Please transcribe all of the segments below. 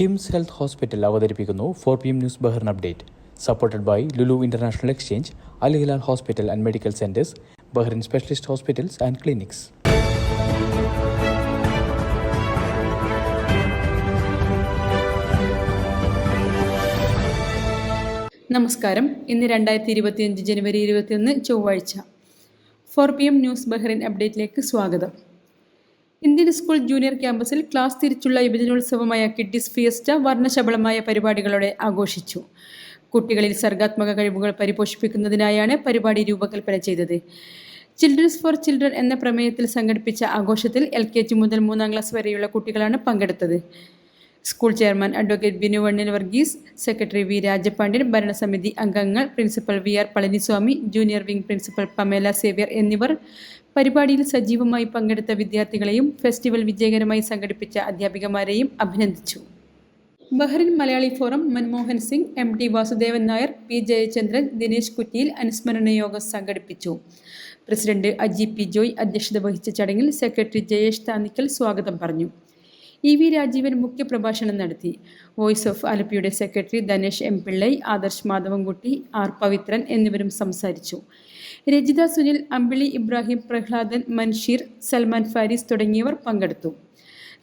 KIMS health hospital അവതരിപ്പിക്കുന്നു four P M news Bahrain update. Supported by Lulu international exchange Al Hilal hospital and medical centres Bahrain specialist hospitals and clinics. നമസ്കാരം. ഇന്ന് രണ്ടായിരത്തി ഇരുപത്തിയഞ്ച് ജനുവരി ഇരുപത്തിയൊന്ന് ചൊവ്വാഴ്ച. Four P M news Bahrain അപ്ഡേറ്റിലേക്ക് സ്വാഗതം. ഇന്ത്യൻ സ്കൂൾ ജൂനിയർ ക്യാമ്പസിൽ ക്ലാസ് തിരിച്ചുള്ള യുവജനോത്സവമായ കിഡ്ഡിസ് ഫിയസ്റ്റ വർണശബളമായ പരിപാടികളോടെ ആഘോഷിച്ചു. കുട്ടികളിൽ സർഗാത്മക കഴിവുകൾ പരിപോഷിപ്പിക്കുന്നതിനായാണ് പരിപാടി രൂപകൽപ്പന ചെയ്തത്. ചിൽഡ്രൻസ് ഫോർ ചിൽഡ്രൻ എന്ന പ്രമേയത്തിൽ സംഘടിപ്പിച്ച ആഘോഷത്തിൽ എൽ കെ ജി മുതൽ മൂന്നാം ക്ലാസ് വരെയുള്ള കുട്ടികളാണ് പങ്കെടുത്തത്. സ്കൂൾ ചെയർമാൻ അഡ്വക്കേറ്റ് ബിനു വണ്ണിൽ വർഗീസ് സെക്രട്ടറി വി രാജപാണ്ഡ്യൻ ഭരണസമിതി അംഗങ്ങൾ principal V R Palaniswami junior wing principal Pamela Xavier എന്നിവർ പരിപാടിയിൽ സജീവമായി പങ്കെടുത്ത വിദ്യാർത്ഥികളെയും ഫെസ്റ്റിവൽ വിജയകരമായി സംഘടിപ്പിച്ച അധ്യാപികമാരെയും അഭിനന്ദിച്ചു. Bahrain Malayali forum Manmohan Singh M T Vasudevan Nair P Jayachandran Dinesh Kuttiyil അനുസ്മരണ യോഗം സംഘടിപ്പിച്ചു. പ്രസിഡന്റ് അജി പി ജോയ് അധ്യക്ഷത വഹിച്ച ചടങ്ങിൽ സെക്രട്ടറി ജയേഷ് താന്നിക്കൽ സ്വാഗതം പറഞ്ഞു. ഇ വി രാജീവൻ മുഖ്യപ്രഭാഷണം നടത്തി. Voice of ആലപ്പിയുടെ secretary Dhanesh M Pillai Adarsh Madhavankutty R Pavithran എന്നിവരും സംസാരിച്ചു. രജിത സുനിൽ അമ്പിളി ഇബ്രാഹിം പ്രഹ്ലാദൻ മൻഷീർ സൽമാൻ ഫാരിസ് തുടങ്ങിയവർ പങ്കെടുത്തു.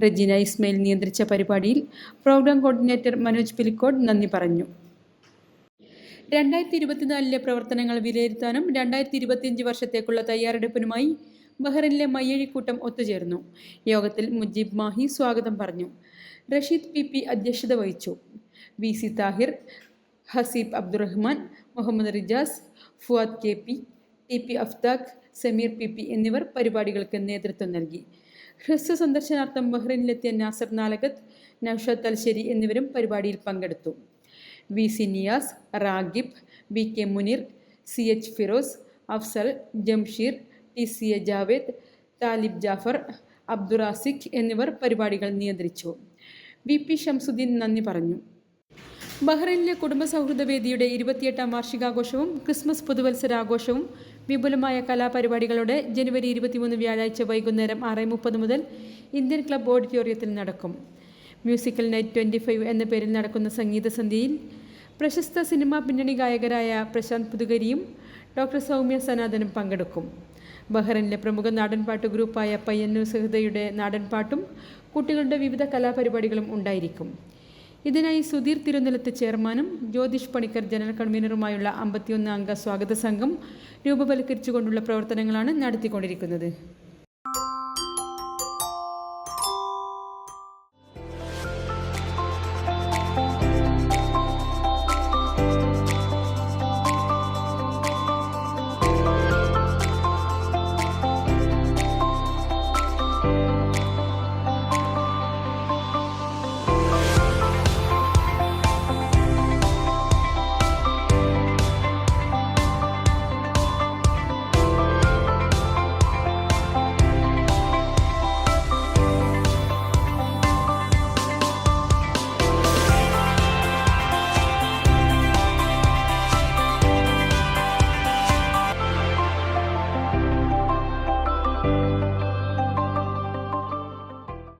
റജീന ഇസ്മയിൽ നിയന്ത്രിച്ച പരിപാടിയിൽ പ്രോഗ്രാം കോർഡിനേറ്റർ മനോജ് പിലിക്കോട് നന്ദി പറഞ്ഞു. രണ്ടായിരത്തി ഇരുപത്തിനാലിലെ പ്രവർത്തനങ്ങൾ വിലയിരുത്താനും രണ്ടായിരത്തി ഇരുപത്തിയഞ്ച് വർഷത്തേക്കുള്ള തയ്യാറെടുപ്പിനുമായി ബഹ്റിനിലെ മയ്യഴിക്കൂട്ടം ഒത്തുചേർന്നു. യോഗത്തിൽ മുജീബ് മാഹി സ്വാഗതം പറഞ്ഞു. റഷീദ് പി പി അധ്യക്ഷത വഹിച്ചു. V C Thahir Haseeb Abdurahman Muhammad Rijas Fuad K P T P Afthaq Sameer P P എന്നിവർ പരിപാടികൾക്ക് നേതൃത്വം നൽകി. ഹ്രസ്വ സന്ദർശനാർത്ഥം ബഹ്റിനിലെത്തിയ നാസർ നാലകത്ത് നൌഷാദ് തൽശ്ശേരി എന്നിവരും പരിപാടിയിൽ പങ്കെടുത്തു. V C Niyas Ragib V K Muneer C H Firoz Afsal Jamsheer T C A Javed Thalib Jafar Abdurasiq എന്നിവർ പരിപാടികൾ നിയന്ത്രിച്ചു. വി പി ഷംസുദ്ദീൻ നന്ദി പറഞ്ഞു. ബഹ്റൈനിലെ കുടുംബ സൗഹൃദ വേദിയുടെ ഇരുപത്തിയെട്ടാം വാർഷികാഘോഷവും ക്രിസ്മസ് പുതുവത്സരാഘോഷവും വിപുലമായ കലാപരിപാടികളോടെ ജനുവരി ഇരുപത്തിമൂന്ന് വ്യാഴാഴ്ച വൈകുന്നേരം ആറ് മുപ്പത് മുതൽ ഇന്ത്യൻ ക്ലബ് ഓഡിറ്റോറിയത്തിൽ നടക്കും. മ്യൂസിക്കൽ നൈറ്റ് ട്വന്റി ഫൈവ് എന്ന പേരിൽ നടക്കുന്ന സംഗീത സന്ധ്യയിൽ പ്രശസ്ത സിനിമാ പിന്നണി ഗായകരായ പ്രശാന്ത് പുതുകരിയും ഡോക്ടർ സൗമ്യ സനാതനും പങ്കെടുക്കും. ബഹ്റൈനിലെ പ്രമുഖ നാടൻപാട്ട് ഗ്രൂപ്പായ പയ്യന്നൂർ സഹൃദയുടെ നാടൻപാട്ടും കുട്ടികളുടെ വിവിധ കലാപരിപാടികളും ഉണ്ടായിരിക്കും. ഇതിനായി സുധീർ തിരുനെല്ലത്ത് ചെയർമാനും ജ്യോതിഷ് പണിക്കർ ജനറൽ കൺവീനറുമായുള്ള അമ്പത്തിയൊന്ന് അംഗ സ്വാഗത സംഘം രൂപവൽക്കരിച്ചുകൊണ്ടുള്ള പ്രവർത്തനങ്ങളാണ് നടത്തിക്കൊണ്ടിരിക്കുന്നത്.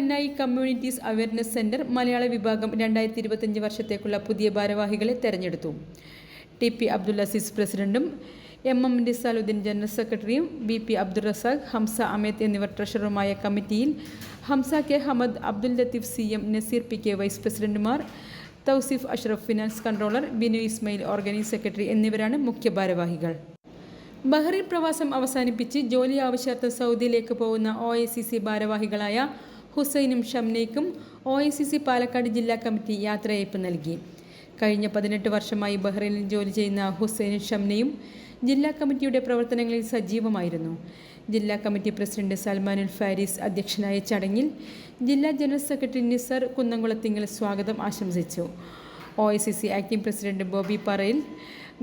മന്നായി കമ്മ്യൂണിറ്റീസ് അവയർനെസ് സെന്റർ മലയാള വിഭാഗം രണ്ടായിരത്തി ഇരുപത്തഞ്ച് വർഷത്തേക്കുള്ള പുതിയ ഭാരവാഹികളെ തെരഞ്ഞെടുത്തു. ടി പി അബ്ദുൽ അസീസ് പ്രസിഡന്റും എം എം നിസാലുദ്ദീൻ ജനറൽ സെക്രട്ടറിയും ബി പി അബ്ദുൾ റസാഖ് ഹംസ അമേത് എന്നിവർ ട്രഷററുമായ കമ്മിറ്റിയിൽ Hamza K Hamad Abdul Latheef C M Naseer P K vice പ്രസിഡന്റുമാർ Thousif Ashraf finance controller Binu Ismail organise secretary എന്നിവരാണ് മുഖ്യ ഭാരവാഹികൾ. ബഹ്റിൻ പ്രവാസം അവസാനിപ്പിച്ച് ജോലി ആവശ്യാർത്ഥം സൗദിയിലേക്ക് പോകുന്ന ഒ ഭാരവാഹികളായ ഹുസൈനും ഷംനയ്ക്കും O I C C Palakkad ജില്ലാ കമ്മിറ്റി യാത്രയയപ്പ് നൽകി. കഴിഞ്ഞ പതിനെട്ട് വർഷമായി ബഹ്റൈനിൽ ജോലി ചെയ്യുന്ന ഹുസൈനും ഷംനയും ജില്ലാ കമ്മിറ്റിയുടെ പ്രവർത്തനങ്ങളിൽ സജീവമായിരുന്നു. ജില്ലാ കമ്മിറ്റി പ്രസിഡന്റ് സൽമാനുൽ ഫാരിസ് അധ്യക്ഷനായ ചടങ്ങിൽ ജില്ലാ ജനറൽ സെക്രട്ടറി നിസർ കുന്നംകുളത്തിങ്കൽ സ്വാഗതം ആശംസിച്ചു. O I C C acting president Boby Parayil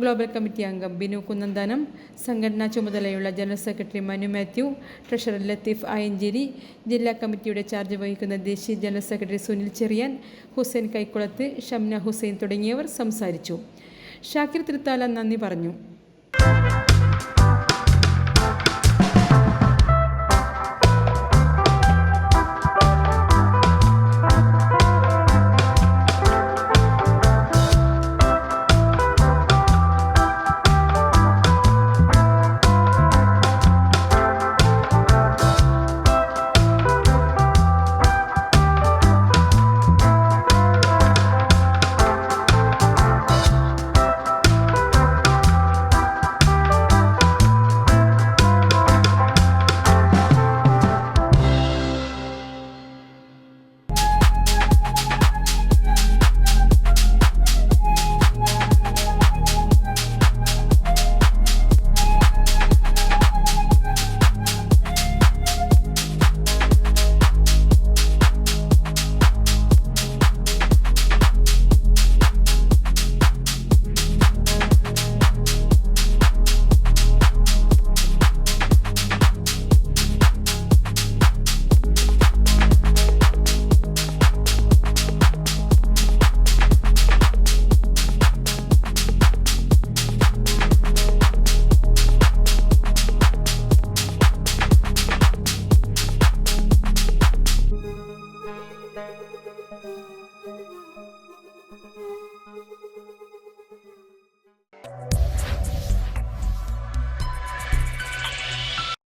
global committee അംഗം ബിനു കുന്നന്താനം സംഘടനാ ചുമതലയുള്ള general secretary Manu Mathew treasurer Latheef Ayanchery ജില്ലാ കമ്മിറ്റിയുടെ ചാർജ് വഹിക്കുന്ന ദേശീയ ജനറൽ സെക്രട്ടറി സുനിൽ ചെറിയാൻ ഹുസൈൻ കൈക്കുളത്ത് ഷംന ഹുസൈൻ തുടങ്ങിയവർ സംസാരിച്ചു. ഷാക്കിർ തൃത്താല നന്ദി പറഞ്ഞു.